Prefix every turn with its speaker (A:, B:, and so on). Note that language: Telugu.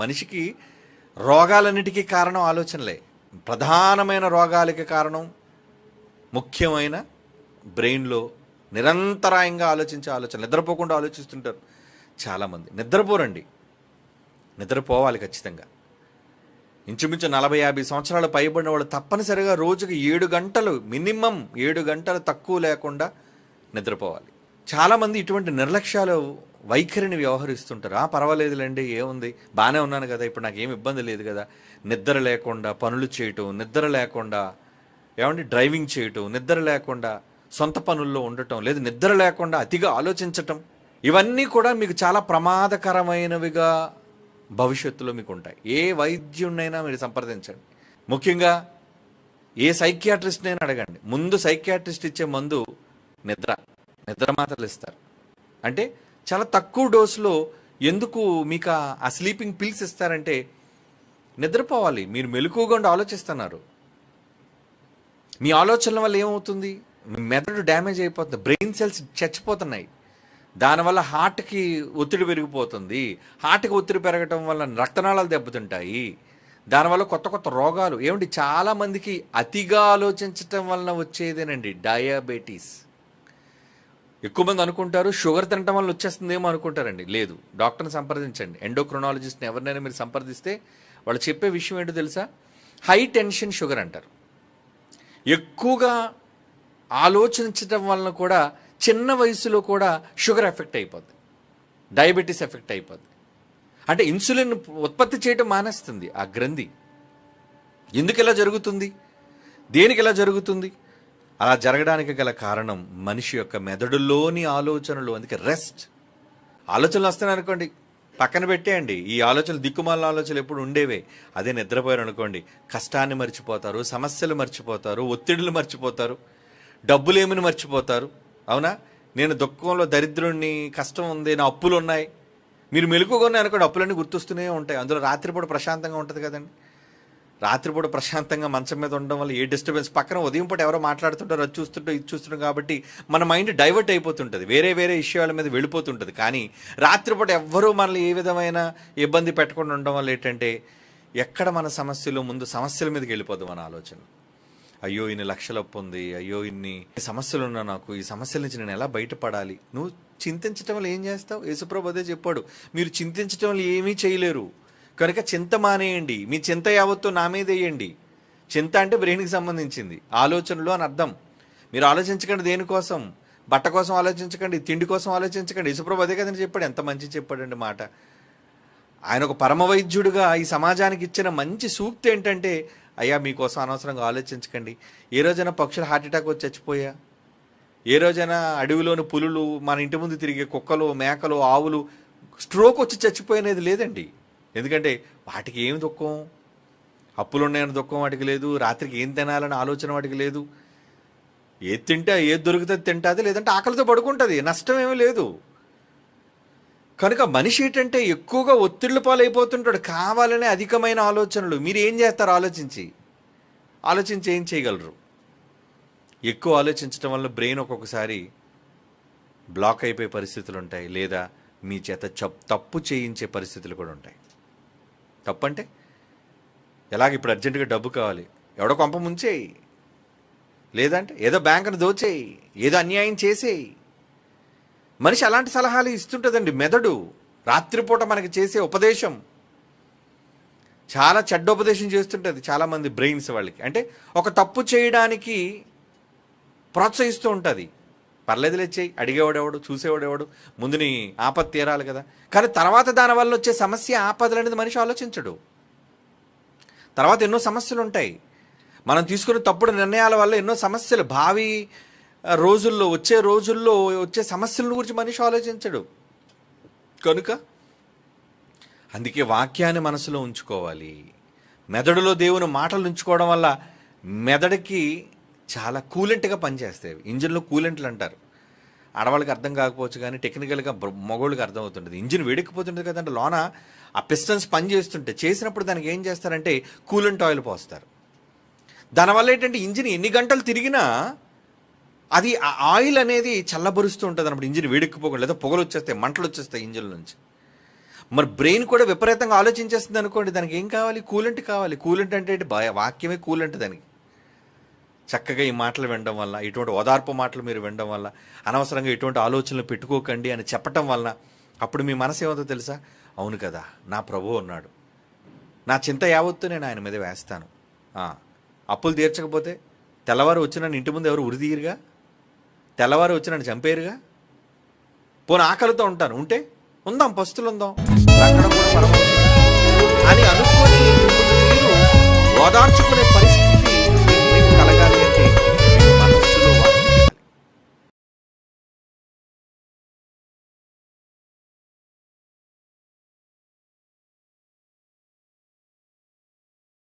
A: మనిషికి రోగాలన్నిటికీ కారణం ఆలోచనలే. ప్రధానమైన రోగాలకి కారణం ముఖ్యమైన బ్రెయిన్లో నిరంతరాయంగా ఆలోచించే ఆలోచన నిద్రపోకుండా ఆలోచిస్తుంటారు చాలామంది. నిద్రపోరండి. నిద్రపోవాలి ఖచ్చితంగా. ఇంచుమించు నలభై యాభై సంవత్సరాలు పైబడిన వాళ్ళు తప్పనిసరిగా రోజుకి ఏడు గంటలు మినిమం ఏడు గంటలు తక్కువ లేకుండా నిద్రపోవాలి. చాలామంది ఇటువంటి నిర్లక్ష్యాలు వైఖరిని వ్యవహరిస్తుంటారు. ఆ పర్వాలేదులేండి ఏముంది? బాగానే ఉన్నాను కదా ఇప్పుడు నాకు ఏం ఇబ్బంది లేదు కదా. నిద్ర లేకుండా పనులు చేయటం నిద్ర లేకుండా ఏమండి? డ్రైవింగ్ చేయటం నిద్ర లేకుండా సొంత పనుల్లో ఉండటం లేదు నిద్ర లేకుండా అతిగా ఆలోచించటం ఇవన్నీ కూడా మీకు చాలా ప్రమాదకరమైనవిగా భవిష్యత్తులో మీకు ఉంటాయి. ఏ వైద్యుడినైనా మీరు సంప్రదించండి. ముఖ్యంగా ఏ సైకియాట్రిస్ట్నైనా అడగండి. ముందు సైకియాట్రిస్ట్ ఇచ్చే మందు నిద్ర. నిద్ర మాత్రలు ఇస్తారు అంటే చాలా తక్కువ డోసులో ఎందుకు మీకు ఆ- స్లీపింగ్ పిల్స్ ఇస్తారంటే నిద్రపోవాలి. మీరు మెలకువగా ఉండి ఆలోచిస్తున్నారు. మీ ఆలోచనల వల్ల ఏమవుతుంది? మీ మెదడు డ్యామేజ్ అయిపోతుంది. బ్రెయిన్ సెల్స్ చచ్చిపోతున్నాయి. దానివల్ల హార్ట్కి ఒత్తిడి పెరిగిపోతుంది. హార్ట్కి ఒత్తిడి పెరగటం వల్ల రక్తనాళాలు దెబ్బతింటాయి. దానివల్ల కొత్త కొత్త రోగాలు. ఏమిటి చాలామందికి అతిగా ఆలోచించటం వలన వచ్చేదేనండి డయాబెటీస్. ఎక్కువ మంది అనుకుంటారు షుగర్ తినటం వల్ల వచ్చేస్తుందేమో అనుకుంటారండి. లేదు డాక్టర్ని సంప్రదించండి. ఎండోక్రొనాలజిస్ట్ని ఎవరినైనా మీరు సంప్రదిస్తే వాళ్ళు చెప్పే విషయం ఏంటో తెలుసా? హై టెన్షన్ షుగర్ అంటారు. ఎక్కువగా ఆలోచించటం వలన కూడా చిన్న వయసులో కూడా షుగర్ ఎఫెక్ట్ అయిపోద్ది. డయాబెటీస్ ఎఫెక్ట్ అయిపోద్ది. అంటే ఇన్సులిన్ ఉత్పత్తి చేయటం మానేస్తుంది ఆ గ్రంథి. ఎందుకు ఇలా జరుగుతుంది? దేనికి ఇలా జరుగుతుంది? అలా జరగడానికి గల కారణం మనిషి యొక్క మెదడులోని ఆలోచనలు అందుకే రెస్ట్ ఆలోచనలు వస్తున్నాయి అనుకోండి. పక్కన పెట్టేయండి. ఈ ఆలోచనలు దిక్కుమాల ఆలోచనలు ఎప్పుడు ఉండేవే. అదే నిద్రపోయారు అనుకోండి. కష్టాన్ని మర్చిపోతారు సమస్యలు మర్చిపోతారు ఒత్తిడులు మర్చిపోతారు డబ్బులేమిని మర్చిపోతారు. అవునా? నేను దుఃఖంలో దరిద్రుణ్ణి కష్టం ఉంది నా అప్పులు ఉన్నాయి మీరు మెలుకుగా ఉన్నాయి అనుకోండి అప్పులన్నీ గుర్తొస్తూనే ఉంటాయి. అందులో రాత్రిపూట ప్రశాంతంగా ఉంటుంది కదండి. రాత్రిపూట ప్రశాంతంగా మంచం మీద ఉండడం వల్ల ఏ డిస్టర్బెన్స్ పక్కన ఉదయం పూట ఎవరో మాట్లాడుతుంటారో అది చూస్తుంటో ఇది చూస్తుంటాం కాబట్టి మన మైండ్ డైవర్ట్ అయిపోతుంటుంది. వేరే వేరే విషయాల మీద వెళ్ళిపోతుంటుంది. కానీ రాత్రిపూట ఎవ్వరూ మనల్ని ఏ విధమైన ఇబ్బంది పెట్టకుండా ఉండడం వల్ల ఏంటంటే ఎక్కడ మన సమస్యలు ముందు సమస్యల మీదకి వెళ్ళిపోద్దు మన ఆలోచన అయ్యో ఇన్ని లక్షల అప్పు ఉంది. అయ్యో ఇన్ని సమస్యలు ఉన్నా నాకు. ఈ సమస్యల నుంచి నేను ఎలా బయటపడాలి? నువ్వు చింతించటం వల్ల ఏం చేస్తావు? యేసుప్రభు అదే చెప్పాడు. మీరు చింతించటం వల్ల ఏమీ చేయలేరు. కనుక చింత మానేయండి. మీ చింత యావత్తు నా మీద వేయండి. చింత అంటే బ్రెయిన్కి సంబంధించింది. ఆలోచనలు అని అర్థం. మీరు ఆలోచించకండి దేనికోసం బట్ట కోసం ఆలోచించకండి తిండి కోసం ఆలోచించకండి. యశుప్రభు అదే కదని చెప్పాడు. ఎంత మంచి చెప్పాడండి మాట. ఆయన ఒక పరమవైద్యుడిగా ఈ సమాజానికి ఇచ్చిన మంచి సూక్తి ఏంటంటే అయ్యా మీకోసం అనవసరంగా ఆలోచించకండి. ఏ రోజైనా పక్షులు హార్ట్ అటాక్ వచ్చి చచ్చిపోయా? ఏ రోజైనా అడవిలోని పులులు మన ఇంటి ముందు తిరిగే కుక్కలు మేకలు ఆవులు స్ట్రోక్ వచ్చి చచ్చిపోయినది లేదండి. ఎందుకంటే వాటికి ఏమి దుఃఖం? అప్పులు ఉన్నాయని దుఃఖం వాటికి లేదు రాత్రికి ఏం తినాలని ఆలోచన వాటికి లేదు. ఏది తింటే ఏది దొరుకుతుంది తింటుంది లేదంటే ఆకలితో పడుకుంటుంది నష్టం ఏమీ లేదు. కనుక మనిషి ఏంటంటే ఎక్కువగా ఒత్తిళ్ళు పాలైపోతుంటాడు కావాలనే అధికమైన ఆలోచనలు. మీరు ఏం చేస్తారు? ఆలోచించి. ఆలోచించి ఏం చేయగలరు? ఎక్కువ ఆలోచించడం వల్ల బ్రెయిన్ ఒక్కొక్కసారి బ్లాక్ అయిపోయే పరిస్థితులు ఉంటాయి లేదా మీ చేత చప్ తప్పు చేయించే పరిస్థితులు కూడా ఉంటాయి. తప్పంటే? ఎలాగ ఇప్పుడు అర్జెంటుగా డబ్బు కావాలి? ఎవడో కొంప ముంచేయి. లేదంటే ఏదో బ్యాంకును దోచేయి. ఏదో అన్యాయం చేసేయి. మనిషి అలాంటి సలహాలు ఇస్తుంటుందండి మెదడు. రాత్రిపూట మనకి చేసే ఉపదేశం. చాలా చెడ్డ ఉపదేశం చేస్తుంటుంది చాలామంది బ్రెయిన్స్ వాళ్ళకి. అంటే ఒక తప్పు చేయడానికి ప్రోత్సహిస్తూ ఉంటుంది. పర్లేదు చేయి. అడిగేవాడు చూసేవాడేవాడు? ముందుని ఆపత్తి ఆపద తీరాలి కదా. కానీ తర్వాత దానివల్ల వచ్చే సమస్య ఆపదలు అనేది మనిషి ఆలోచించడు. తర్వాత ఎన్నో సమస్యలు ఉంటాయి. మనం తీసుకున్న తప్పుడు నిర్ణయాల వల్ల ఎన్నో సమస్యలు భావి రోజుల్లో వచ్చే రోజుల్లో వచ్చే సమస్యల గురించి మనిషి ఆలోచించడు. కనుక అందుకే వాక్యాన్ని మనసులో ఉంచుకోవాలి. మెదడులో దేవుని మాటలు ఉంచుకోవడం వల్ల మెదడుకి చాలా కూలెంట్గా పనిచేస్తాయి ఇంజిన్లో కూలెంట్లు అంటారు. ఆడవాళ్ళకి అర్థం కాకపోవచ్చు కానీ టెక్నికల్గా మగోళ్ళకి అర్థం అవుతుంటుంది ఇంజిన్ వేడెక్కిపోతుంటుంది కదంటే లోన ఆ పిస్టన్స్ పని చేస్తుంటే చేసినప్పుడు దానికి ఏం చేస్తారంటే కూలెంట్ ఆయిల్ పోస్తారు. దానివల్ల ఏంటంటే ఇంజిన్ ఎన్ని గంటలు తిరిగినా అది ఆ ఆయిల్ అనేది చల్లబరుస్తూ ఉంటుంది అన్నప్పుడు ఇంజిన్ వేడెక్కిపోకుండా లేదా పొగలు వచ్చేస్తాయి మంటలు వచ్చేస్తాయి ఇంజిన్ నుంచి. మరి బ్రెయిన్ కూడా విపరీతంగా ఆలోచించేస్తుంది అనుకోండి దానికి ఏం కావాలి? కూలెంట్ కావాలి. కూలెంట్ అంటే భయ- వాక్యమే కూలెంట్ దానికి. చక్కగా ఈ మాటలు వినడం వల్ల ఇటువంటి ఓదార్పు మాటలు మీరు వినడం వల్ల అనవసరంగా ఇటువంటి ఆలోచనలు పెట్టుకోకండి అని చెప్పటం వల్ల అప్పుడు మీ మనసు ఏమవుతుందో తెలుసా? అవును కదా నా ప్రభువు ఉన్నాడు. నా చింత యావత్తు నేను ఆయన మీద వేస్తాను. అప్పులు తీర్చకపోతే తెల్లవారు వచ్చి నన్ను ఇంటి ముందు ఎవరు ఉరిదీయరుగా తెల్లవారు వచ్చి నన్ను చంపేరుగా పోనీ ఆకలితో ఉంటాను. ఉంటే ఉందాం పస్తులు ఉందాం. అక్కడ కూడా అని అనుకొని ఓదార్చుకునే పరిస్థితి